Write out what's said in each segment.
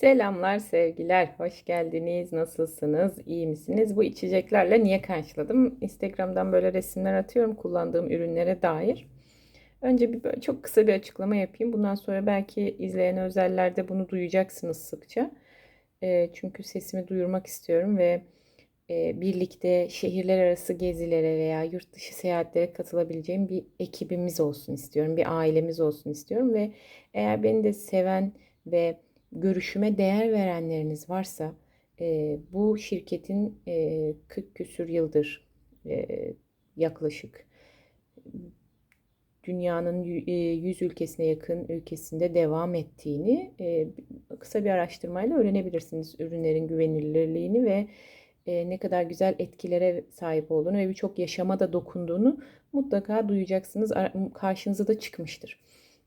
Selamlar, sevgiler. Hoş geldiniz. Nasılsınız? İyi misiniz? Bu içeceklerle niye karşıladım? Instagram'dan böyle resimler atıyorum kullandığım ürünlere dair. Önce bir böyle çok kısa bir açıklama yapayım. Bundan sonra belki izleyen özellerde bunu duyacaksınız sıkça. E, çünkü sesimi duyurmak istiyorum ve e, birlikte şehirler arası gezilere veya yurt dışı seyahatlere katılabileceğim bir ekibimiz olsun istiyorum. Bir ailemiz olsun istiyorum ve eğer beni de seven ve görüşüme değer verenleriniz varsa e, bu şirketin e, 40 küsür yıldır e, yaklaşık dünyanın 100 ülkesine yakın ülkesinde devam ettiğini e, kısa bir araştırmayla öğrenebilirsiniz. Ürünlerin güvenilirliğini ve e, ne kadar güzel etkilere sahip olduğunu ve birçok yaşama da dokunduğunu mutlaka duyacaksınız. Karşınıza da çıkmıştır.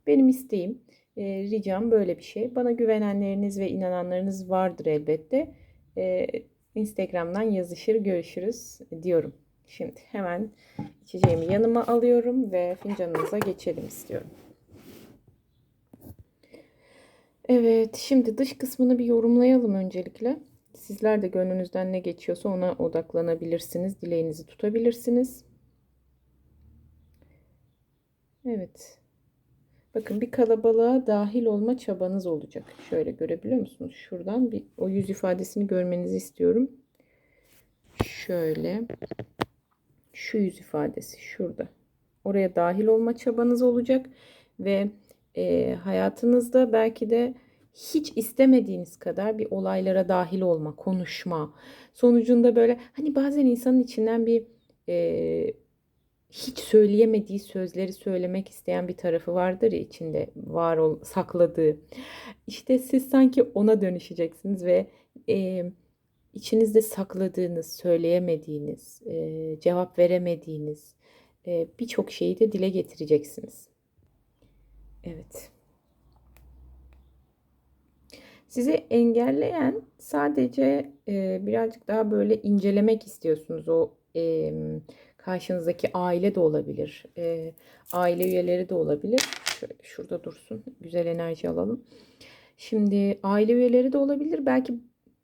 Benim isteğim e, ricam böyle bir şey. Bana güvenenleriniz ve inananlarınız vardır elbette. E, Instagram'dan yazışır görüşürüz diyorum. Şimdi hemen içeceğimi yanıma alıyorum ve fincanınıza geçelim istiyorum. Evet, şimdi dış kısmını bir yorumlayalım öncelikle. Sizler de gönlünüzden ne geçiyorsa ona odaklanabilirsiniz. Dileğinizi tutabilirsiniz. Evet. Bakın bir kalabalığa dahil olma çabanız olacak. Şöyle görebiliyor musunuz? Şuradan bir o yüz ifadesini görmenizi istiyorum. Şöyle. Şu yüz ifadesi şurada. Oraya dahil olma çabanız olacak ve e, hayatınızda belki de hiç istemediğiniz kadar bir olaylara dahil olma, konuşma. Sonucunda böyle hani bazen insanın içinden bir e, hiç söyleyemediği sözleri söylemek isteyen bir tarafı vardır ya içinde var ol, sakladığı. İşte siz sanki ona dönüşeceksiniz ve e, içinizde sakladığınız, söyleyemediğiniz, e, cevap veremediğiniz e, birçok şeyi de dile getireceksiniz. Evet. Sizi engelleyen sadece e, birazcık daha böyle incelemek istiyorsunuz o e, Karşınızdaki aile de olabilir. E, aile üyeleri de olabilir. Şöyle şurada dursun. Güzel enerji alalım. Şimdi aile üyeleri de olabilir. Belki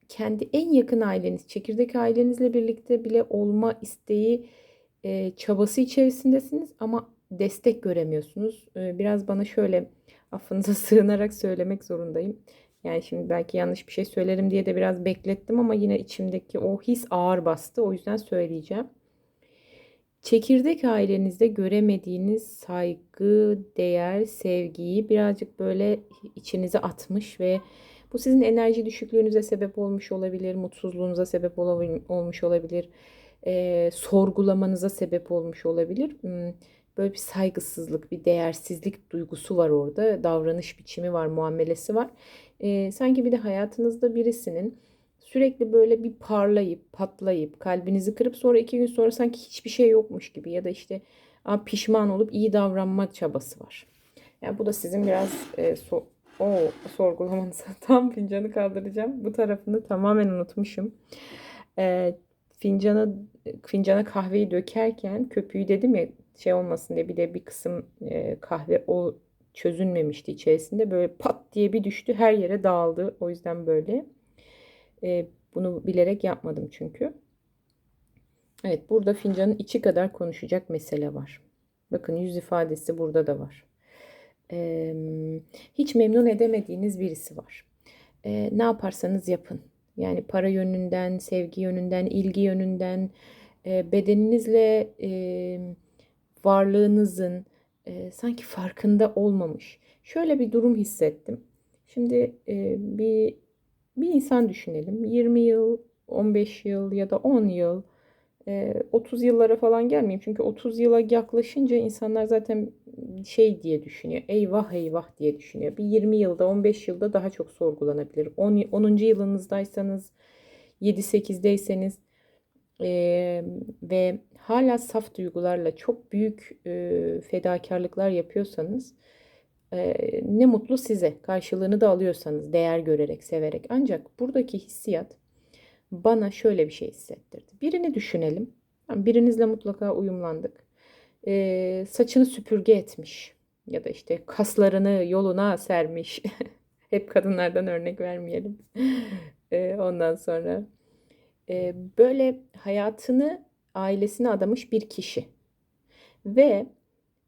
kendi en yakın aileniz, çekirdek ailenizle birlikte bile olma isteği, e, çabası içerisindesiniz ama destek göremiyorsunuz. E, biraz bana şöyle affınıza sığınarak söylemek zorundayım. Yani şimdi belki yanlış bir şey söylerim diye de biraz beklettim ama yine içimdeki o his ağır bastı. O yüzden söyleyeceğim. Çekirdek ailenizde göremediğiniz saygı, değer, sevgiyi birazcık böyle içinize atmış ve bu sizin enerji düşüklüğünüze sebep olmuş olabilir, mutsuzluğunuza sebep olmuş olabilir, e, sorgulamanıza sebep olmuş olabilir. Hmm, böyle bir saygısızlık, bir değersizlik duygusu var orada, davranış biçimi var, muamelesi var. E, sanki bir de hayatınızda birisinin sürekli böyle bir parlayıp patlayıp kalbinizi kırıp sonra iki gün sonra sanki hiçbir şey yokmuş gibi ya da işte pişman olup iyi davranma çabası var. Yani bu da sizin biraz e, so o sorgulamanıza tam fincanı kaldıracağım. Bu tarafını tamamen unutmuşum. E, fincanı fincana kahveyi dökerken köpüğü dedim ya şey olmasın diye bir de bir kısım e, kahve o çözünmemişti içerisinde böyle pat diye bir düştü her yere dağıldı. O yüzden böyle. E, bunu bilerek yapmadım çünkü. Evet burada fincanın içi kadar konuşacak mesele var. Bakın yüz ifadesi burada da var. E, hiç memnun edemediğiniz birisi var. E, ne yaparsanız yapın. Yani para yönünden, sevgi yönünden, ilgi yönünden, e, bedeninizle e, varlığınızın e, sanki farkında olmamış. Şöyle bir durum hissettim. Şimdi e, bir bir insan düşünelim. 20 yıl, 15 yıl ya da 10 yıl, 30 yıllara falan gelmeyeyim. Çünkü 30 yıla yaklaşınca insanlar zaten şey diye düşünüyor. Eyvah eyvah diye düşünüyor. Bir 20 yılda, 15 yılda daha çok sorgulanabilir. 10. 10. yılınızdaysanız, 7-8'deyseniz e, ve hala saf duygularla çok büyük e, fedakarlıklar yapıyorsanız ne mutlu size. Karşılığını da alıyorsanız değer görerek, severek. Ancak buradaki hissiyat bana şöyle bir şey hissettirdi. Birini düşünelim. Birinizle mutlaka uyumlandık. Ee, saçını süpürge etmiş ya da işte kaslarını yoluna sermiş. Hep kadınlardan örnek vermeyelim. Ee, ondan sonra e, böyle hayatını ailesine adamış bir kişi. Ve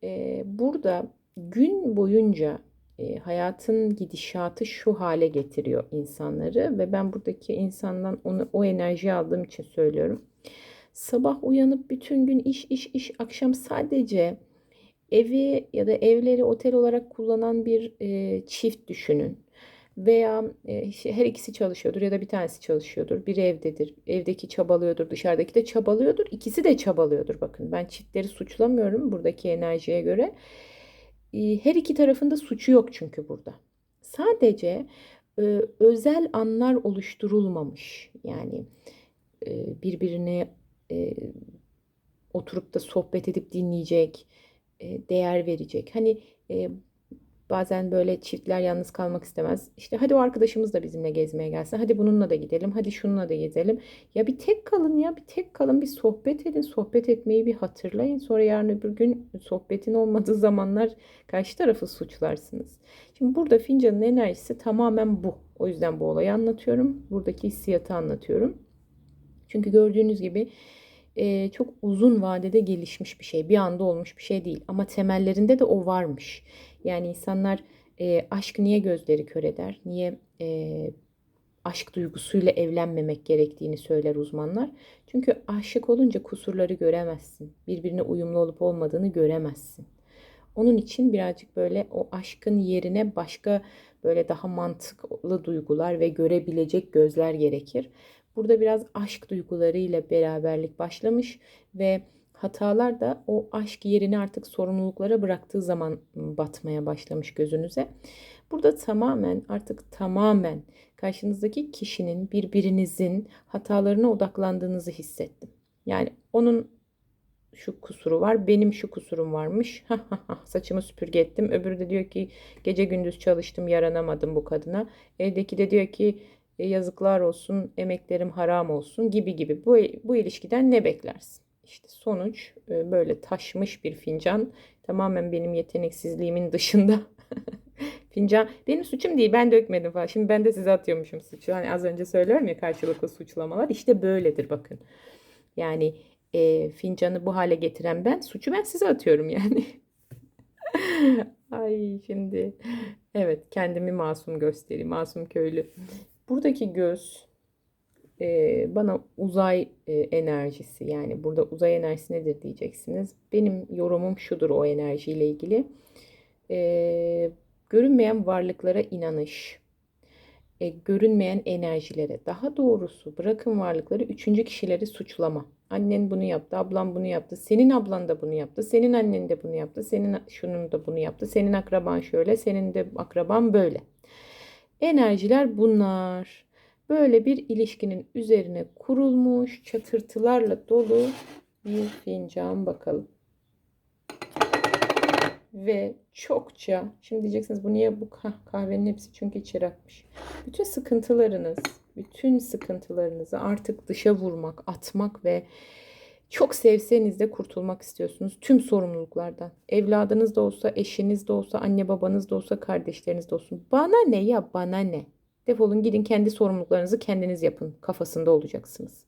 e, burada gün boyunca e, hayatın gidişatı şu hale getiriyor insanları ve ben buradaki insandan onu o enerjiyi aldığım için söylüyorum. Sabah uyanıp bütün gün iş iş iş akşam sadece evi ya da evleri otel olarak kullanan bir e, çift düşünün. Veya e, her ikisi çalışıyordur ya da bir tanesi çalışıyordur. Biri evdedir. Evdeki çabalıyordur, dışarıdaki de çabalıyordur. İkisi de çabalıyordur. Bakın ben çiftleri suçlamıyorum buradaki enerjiye göre. Her iki tarafında suçu yok çünkü burada. Sadece özel anlar oluşturulmamış. Yani e, birbirine e, oturup da sohbet edip dinleyecek, değer verecek. Hani bazen böyle çiftler yalnız kalmak istemez. İşte hadi o arkadaşımız da bizimle gezmeye gelsin. Hadi bununla da gidelim. Hadi şununla da gezelim. Ya bir tek kalın ya bir tek kalın bir sohbet edin. Sohbet etmeyi bir hatırlayın. Sonra yarın öbür gün sohbetin olmadığı zamanlar karşı tarafı suçlarsınız. Şimdi burada fincanın enerjisi tamamen bu. O yüzden bu olayı anlatıyorum. Buradaki hissiyatı anlatıyorum. Çünkü gördüğünüz gibi e, çok uzun vadede gelişmiş bir şey. Bir anda olmuş bir şey değil. Ama temellerinde de o varmış. Yani insanlar e, aşk niye gözleri kör eder? Niye e, aşk duygusuyla evlenmemek gerektiğini söyler uzmanlar. Çünkü aşık olunca kusurları göremezsin. Birbirine uyumlu olup olmadığını göremezsin. Onun için birazcık böyle o aşkın yerine başka böyle daha mantıklı duygular ve görebilecek gözler gerekir. Burada biraz aşk duygularıyla beraberlik başlamış ve hatalar da o aşk yerini artık sorumluluklara bıraktığı zaman batmaya başlamış gözünüze. Burada tamamen artık tamamen karşınızdaki kişinin birbirinizin hatalarına odaklandığınızı hissettim. Yani onun şu kusuru var, benim şu kusurum varmış. Saçımı süpürge ettim. Öbürü de diyor ki gece gündüz çalıştım, yaranamadım bu kadına. Evdeki de diyor ki e, yazıklar olsun, emeklerim haram olsun gibi gibi. Bu, bu ilişkiden ne beklersin? İşte sonuç e, böyle taşmış bir fincan. Tamamen benim yeteneksizliğimin dışında. fincan benim suçum değil ben dökmedim falan. Şimdi ben de size atıyormuşum suçu. Hani az önce söylüyorum ya karşılıklı suçlamalar. İşte böyledir bakın. Yani e, fincanı bu hale getiren ben. Suçu ben size atıyorum yani. Ay şimdi evet kendimi masum göstereyim. Masum köylü. Buradaki göz e, bana uzay e, enerjisi yani burada uzay enerjisi nedir diyeceksiniz. Benim yorumum şudur o enerjiyle ilgili. E, görünmeyen varlıklara inanış, e, görünmeyen enerjilere, daha doğrusu bırakın varlıkları üçüncü kişileri suçlama. Annen bunu yaptı, ablam bunu yaptı, senin ablan da bunu yaptı, senin annen de bunu yaptı, senin şunun da bunu yaptı, senin akraban şöyle, senin de akraban böyle. Enerjiler bunlar. Böyle bir ilişkinin üzerine kurulmuş çatırtılarla dolu bir fincan bakalım. Ve çokça, şimdi diyeceksiniz bu niye bu kahvenin hepsi çünkü içeri atmış. Bütün sıkıntılarınız, bütün sıkıntılarınızı artık dışa vurmak, atmak ve çok sevseniz de kurtulmak istiyorsunuz tüm sorumluluklardan. Evladınız da olsa, eşiniz de olsa, anne babanız da olsa, kardeşleriniz de olsun. Bana ne ya bana ne? Defolun gidin kendi sorumluluklarınızı kendiniz yapın kafasında olacaksınız.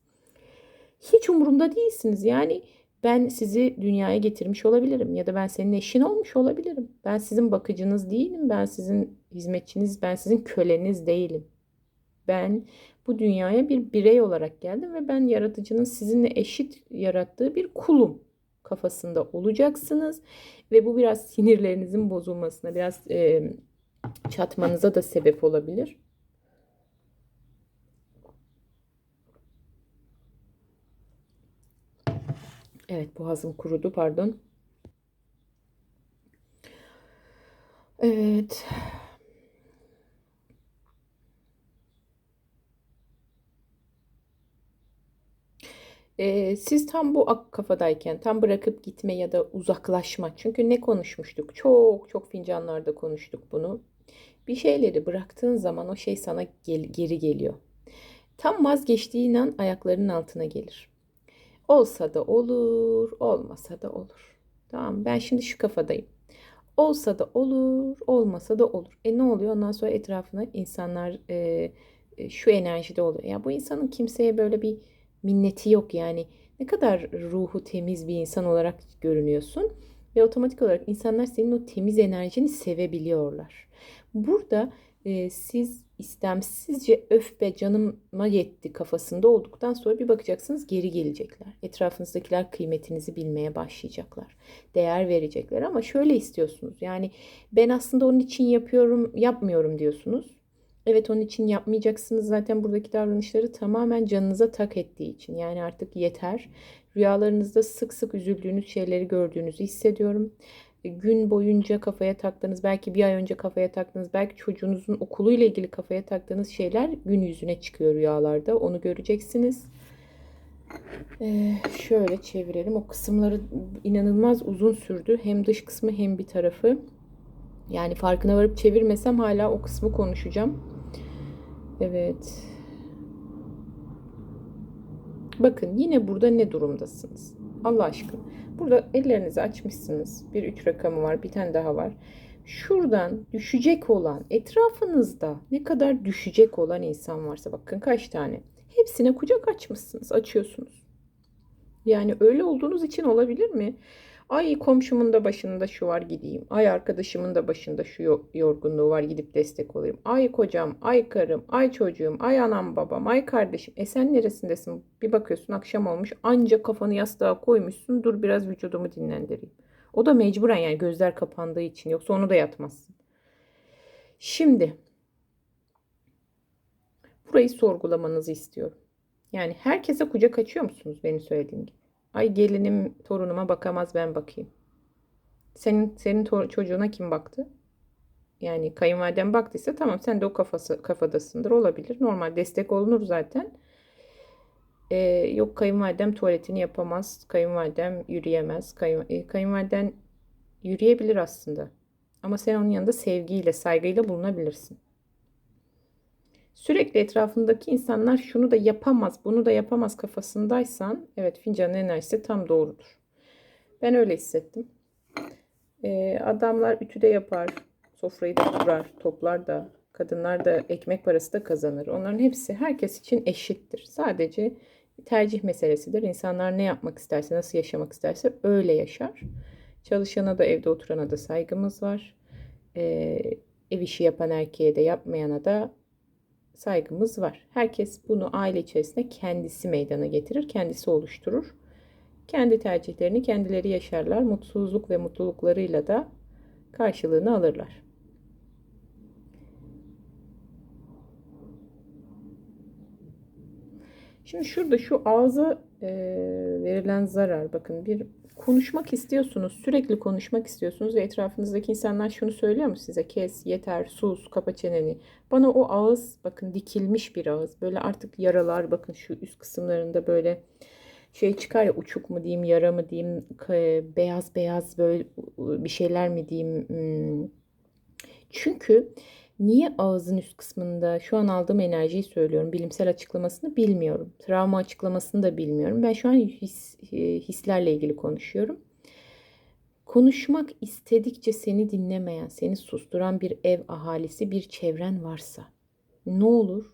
Hiç umurumda değilsiniz. Yani ben sizi dünyaya getirmiş olabilirim ya da ben senin eşin olmuş olabilirim. Ben sizin bakıcınız değilim. Ben sizin hizmetçiniz, ben sizin köleniz değilim. Ben bu dünyaya bir birey olarak geldim ve ben yaratıcının sizinle eşit yarattığı bir kulum kafasında olacaksınız ve bu biraz sinirlerinizin bozulmasına, biraz e, çatmanıza da sebep olabilir. Evet boğazım kurudu pardon. Evet. Ee, siz tam bu kafadayken tam bırakıp gitme ya da uzaklaşma. Çünkü ne konuşmuştuk? Çok çok fincanlarda konuştuk bunu. Bir şeyleri bıraktığın zaman o şey sana gel geri geliyor. Tam vazgeçtiğin an ayaklarının altına gelir. Olsa da olur, olmasa da olur. Tamam ben şimdi şu kafadayım. Olsa da olur, olmasa da olur. E ne oluyor? Ondan sonra etrafına insanlar e, e, şu enerjide oluyor. Ya bu insanın kimseye böyle bir minneti yok yani. Ne kadar ruhu temiz bir insan olarak görünüyorsun. Ve otomatik olarak insanlar senin o temiz enerjini sevebiliyorlar. Burada e, siz istemsizce öf be canıma yetti kafasında olduktan sonra bir bakacaksınız geri gelecekler. Etrafınızdakiler kıymetinizi bilmeye başlayacaklar. Değer verecekler ama şöyle istiyorsunuz. Yani ben aslında onun için yapıyorum, yapmıyorum diyorsunuz. Evet onun için yapmayacaksınız. Zaten buradaki davranışları tamamen canınıza tak ettiği için. Yani artık yeter. Rüyalarınızda sık sık üzüldüğünüz şeyleri gördüğünüzü hissediyorum gün boyunca kafaya taktığınız, belki bir ay önce kafaya taktığınız, belki çocuğunuzun okuluyla ilgili kafaya taktığınız şeyler gün yüzüne çıkıyor rüyalarda. Onu göreceksiniz. Ee, şöyle çevirelim. O kısımları inanılmaz uzun sürdü. Hem dış kısmı hem bir tarafı. Yani farkına varıp çevirmesem hala o kısmı konuşacağım. Evet. Bakın yine burada ne durumdasınız? Allah aşkına. Burada ellerinizi açmışsınız. Bir üç rakamı var. Bir tane daha var. Şuradan düşecek olan etrafınızda ne kadar düşecek olan insan varsa bakın kaç tane. Hepsine kucak açmışsınız. Açıyorsunuz. Yani öyle olduğunuz için olabilir mi? Ay komşumun da başında şu var gideyim. Ay arkadaşımın da başında şu yorgunluğu var gidip destek olayım. Ay kocam, ay karım, ay çocuğum, ay anam babam, ay kardeşim. E sen neresindesin? Bir bakıyorsun akşam olmuş ancak kafanı yastığa koymuşsun. Dur biraz vücudumu dinlendireyim. O da mecburen yani gözler kapandığı için. Yoksa onu da yatmazsın. Şimdi burayı sorgulamanızı istiyorum. Yani herkese kucak açıyor musunuz benim söylediğim gibi? Ay gelinim torunuma bakamaz ben bakayım. Senin senin çocuğuna kim baktı? Yani kayınvaliden baktıysa tamam sen de o kafası kafadasındır olabilir. Normal destek olunur zaten. Ee, yok kayınvalidem tuvaletini yapamaz. Kayınvalidem yürüyemez. Kayın, e, kayınvaliden yürüyebilir aslında. Ama sen onun yanında sevgiyle, saygıyla bulunabilirsin. Sürekli etrafındaki insanlar şunu da yapamaz, bunu da yapamaz kafasındaysan evet fincanın enerjisi tam doğrudur. Ben öyle hissettim. Ee, adamlar ütü de yapar, sofrayı da kurar, toplar da, kadınlar da ekmek parası da kazanır. Onların hepsi herkes için eşittir. Sadece tercih meselesidir. İnsanlar ne yapmak isterse, nasıl yaşamak isterse öyle yaşar. Çalışana da evde oturana da saygımız var. Ee, ev işi yapan erkeğe de yapmayana da saygımız var. Herkes bunu aile içerisinde kendisi meydana getirir, kendisi oluşturur. Kendi tercihlerini kendileri yaşarlar. Mutsuzluk ve mutluluklarıyla da karşılığını alırlar. Şimdi şurada şu ağza e, verilen zarar bakın bir konuşmak istiyorsunuz, sürekli konuşmak istiyorsunuz ve etrafınızdaki insanlar şunu söylüyor mu size? Kes, yeter, sus, kapa çeneni. Bana o ağız bakın dikilmiş bir ağız. Böyle artık yaralar bakın şu üst kısımlarında böyle şey çıkar ya uçuk mu diyeyim, yara mı diyeyim, beyaz beyaz böyle bir şeyler mi diyeyim. Hmm. Çünkü Niye ağzın üst kısmında şu an aldığım enerjiyi söylüyorum. Bilimsel açıklamasını bilmiyorum. Travma açıklamasını da bilmiyorum. Ben şu an his, e, hislerle ilgili konuşuyorum. Konuşmak istedikçe seni dinlemeyen, seni susturan bir ev ahalisi, bir çevren varsa ne olur?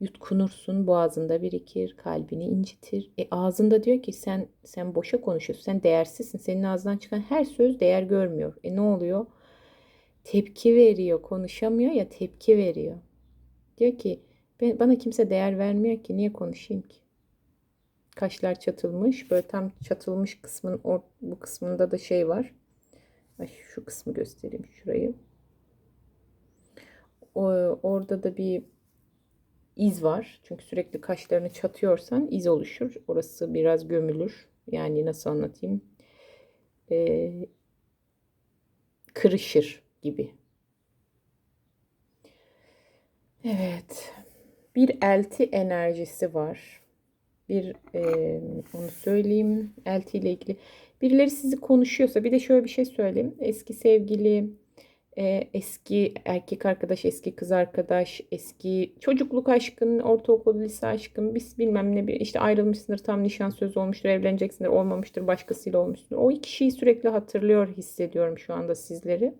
Yutkunursun, boğazında birikir, kalbini incitir. E ağzında diyor ki sen sen boşa konuşuyorsun, sen değersizsin. Senin ağzından çıkan her söz değer görmüyor. E ne oluyor? Tepki veriyor. Konuşamıyor ya tepki veriyor. Diyor ki ben, bana kimse değer vermiyor ki niye konuşayım ki? Kaşlar çatılmış. Böyle tam çatılmış kısmın or, bu kısmında da şey var. Ay, şu kısmı göstereyim şurayı. O, orada da bir iz var. Çünkü sürekli kaşlarını çatıyorsan iz oluşur. Orası biraz gömülür. Yani nasıl anlatayım? Ee, kırışır gibi. Evet. Bir elti enerjisi var. Bir e, onu söyleyeyim. Elti ile ilgili. Birileri sizi konuşuyorsa bir de şöyle bir şey söyleyeyim. Eski sevgili e, eski erkek arkadaş, eski kız arkadaş, eski çocukluk aşkın, ortaokul, lise aşkın, biz bilmem ne bir işte ayrılmışsındır, tam nişan sözü olmuştur, evleneceksindir, olmamıştır, başkasıyla olmuştur. O kişiyi sürekli hatırlıyor hissediyorum şu anda sizleri.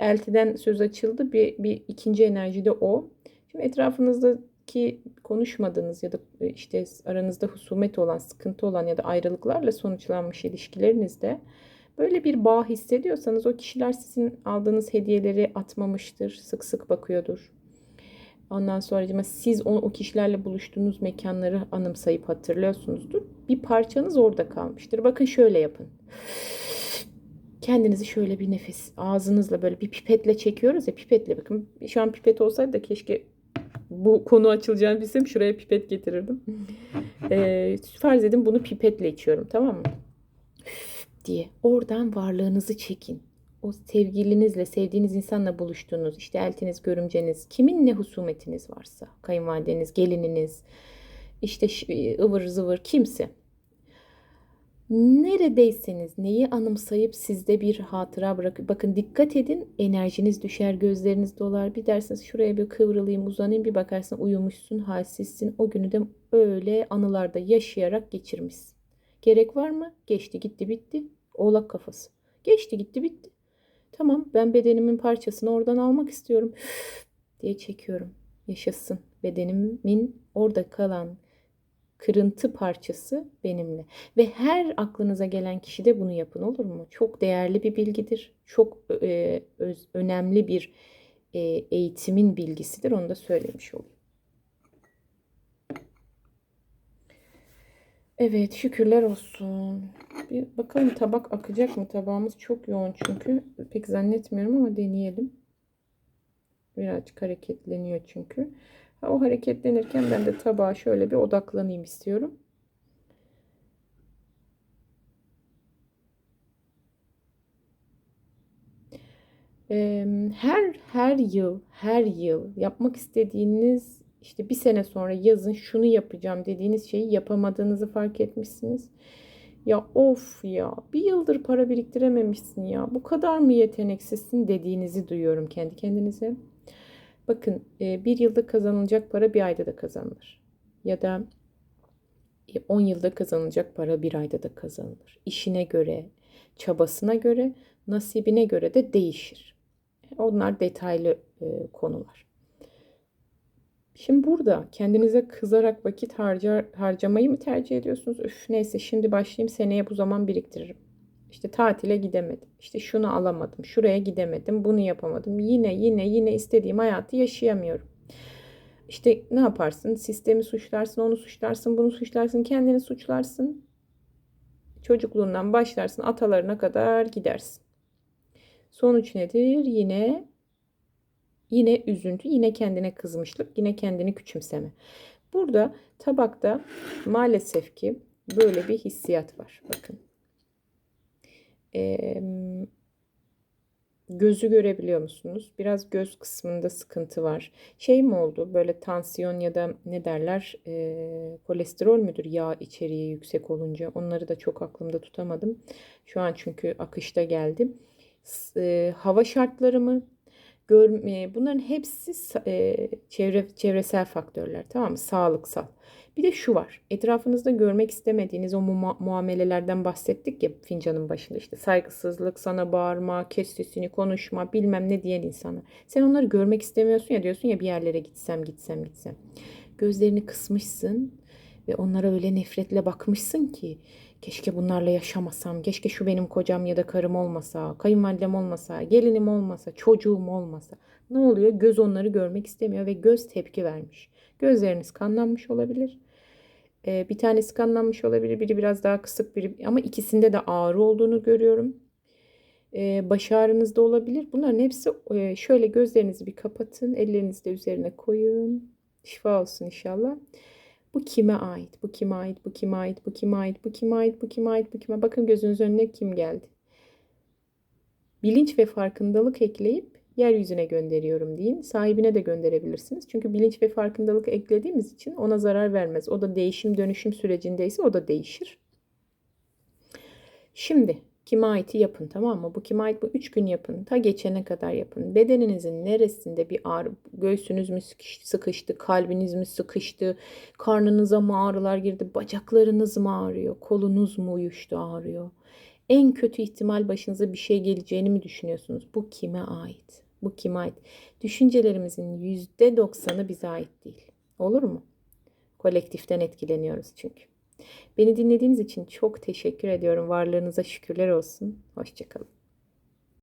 Eltiden söz açıldı. Bir, bir ikinci enerji de o. Şimdi etrafınızdaki konuşmadığınız ya da işte aranızda husumet olan, sıkıntı olan ya da ayrılıklarla sonuçlanmış ilişkilerinizde Böyle bir bağ hissediyorsanız o kişiler sizin aldığınız hediyeleri atmamıştır. Sık sık bakıyordur. Ondan sonra siz o, o kişilerle buluştuğunuz mekanları anımsayıp hatırlıyorsunuzdur. Bir parçanız orada kalmıştır. Bakın şöyle yapın. Kendinizi şöyle bir nefes ağzınızla böyle bir pipetle çekiyoruz ya pipetle bakın. Şu an pipet olsaydı da keşke bu konu açılacağını bilsem şuraya pipet getirirdim. Ee, farz edin bunu pipetle içiyorum tamam mı? diye oradan varlığınızı çekin. O sevgilinizle, sevdiğiniz insanla buluştuğunuz, işte eltiniz, görümceniz, kiminle husumetiniz varsa, kayınvalideniz, gelininiz, işte ıvır zıvır kimse. Neredeyseniz neyi anımsayıp sizde bir hatıra bırakın. Bakın dikkat edin enerjiniz düşer, gözleriniz dolar. Bir dersiniz şuraya bir kıvrılayım, uzanayım. Bir bakarsın uyumuşsun, halsizsin. O günü de öyle anılarda yaşayarak geçirmişsin. Gerek var mı? Geçti gitti bitti. Oğlak kafası. Geçti gitti bitti. Tamam ben bedenimin parçasını oradan almak istiyorum diye çekiyorum. Yaşasın. Bedenimin orada kalan kırıntı parçası benimle. Ve her aklınıza gelen kişi de bunu yapın olur mu? Çok değerli bir bilgidir. Çok e, öz, önemli bir e, eğitimin bilgisidir. Onu da söylemiş olayım. Evet şükürler olsun. Bir bakalım tabak akacak mı? Tabağımız çok yoğun çünkü. Pek zannetmiyorum ama deneyelim. Birazcık hareketleniyor çünkü. O hareketlenirken ben de tabağa şöyle bir odaklanayım istiyorum. Her her yıl her yıl yapmak istediğiniz işte bir sene sonra yazın şunu yapacağım dediğiniz şeyi yapamadığınızı fark etmişsiniz. Ya of ya bir yıldır para biriktirememişsin ya bu kadar mı yeteneksizsin dediğinizi duyuyorum kendi kendinize. Bakın e, bir yılda kazanılacak para bir ayda da kazanılır. Ya da 10 e, yılda kazanılacak para bir ayda da kazanılır. İşine göre, çabasına göre, nasibine göre de değişir. Onlar detaylı e, konular. Şimdi burada kendinize kızarak vakit harcar, harcamayı mı tercih ediyorsunuz? Üf neyse şimdi başlayayım seneye bu zaman biriktiririm. İşte tatile gidemedim. İşte şunu alamadım. Şuraya gidemedim. Bunu yapamadım. Yine yine yine istediğim hayatı yaşayamıyorum. İşte ne yaparsın? Sistemi suçlarsın, onu suçlarsın, bunu suçlarsın, kendini suçlarsın. Çocukluğundan başlarsın, atalarına kadar gidersin. Sonuç nedir? Yine Yine üzüntü, yine kendine kızmışlık, yine kendini küçümseme. Burada tabakta maalesef ki böyle bir hissiyat var. Bakın. Ee, gözü görebiliyor musunuz? Biraz göz kısmında sıkıntı var. Şey mi oldu? Böyle tansiyon ya da ne derler? E, kolesterol müdür? Yağ içeriği yüksek olunca. Onları da çok aklımda tutamadım. Şu an çünkü akışta geldi. E, hava şartları mı? görme, bunların hepsi e, çevre çevresel faktörler tamam mı? Sağlıksal. Bir de şu var. Etrafınızda görmek istemediğiniz o mu muamelelerden bahsettik ya fincanın başında işte saygısızlık, sana bağırma, kes sesini konuşma, bilmem ne diyen insana. Sen onları görmek istemiyorsun ya diyorsun ya bir yerlere gitsem gitsem gitsem. Gözlerini kısmışsın ve onlara öyle nefretle bakmışsın ki Keşke bunlarla yaşamasam. Keşke şu benim kocam ya da karım olmasa, kayınvalidem olmasa, gelinim olmasa, çocuğum olmasa. Ne oluyor? Göz onları görmek istemiyor ve göz tepki vermiş. Gözleriniz kanlanmış olabilir. Ee, bir tanesi kanlanmış olabilir, biri biraz daha kısık biri ama ikisinde de ağrı olduğunu görüyorum. Ee, baş ağrınız da olabilir. Bunların hepsi e, şöyle gözlerinizi bir kapatın, ellerinizi de üzerine koyun. Şifa olsun inşallah. Bu kime ait? Bu kime ait? Bu kime ait? Bu kime ait? Bu kime ait? Bu kime ait? Bu kime? Bakın gözünüz önüne kim geldi? Bilinç ve farkındalık ekleyip yeryüzüne gönderiyorum deyin. Sahibine de gönderebilirsiniz. Çünkü bilinç ve farkındalık eklediğimiz için ona zarar vermez. O da değişim dönüşüm sürecindeyse o da değişir. Şimdi kime aiti yapın tamam mı? Bu kime ait bu 3 gün yapın. Ta geçene kadar yapın. Bedeninizin neresinde bir ağrı, göğsünüz mü sıkış- sıkıştı, kalbiniz mi sıkıştı, karnınıza mı ağrılar girdi, bacaklarınız mı ağrıyor, kolunuz mu uyuştu ağrıyor? En kötü ihtimal başınıza bir şey geleceğini mi düşünüyorsunuz? Bu kime ait? Bu kime ait? Düşüncelerimizin %90'ı bize ait değil. Olur mu? Kolektiften etkileniyoruz çünkü. Beni dinlediğiniz için çok teşekkür ediyorum. Varlığınıza şükürler olsun. Hoşçakalın.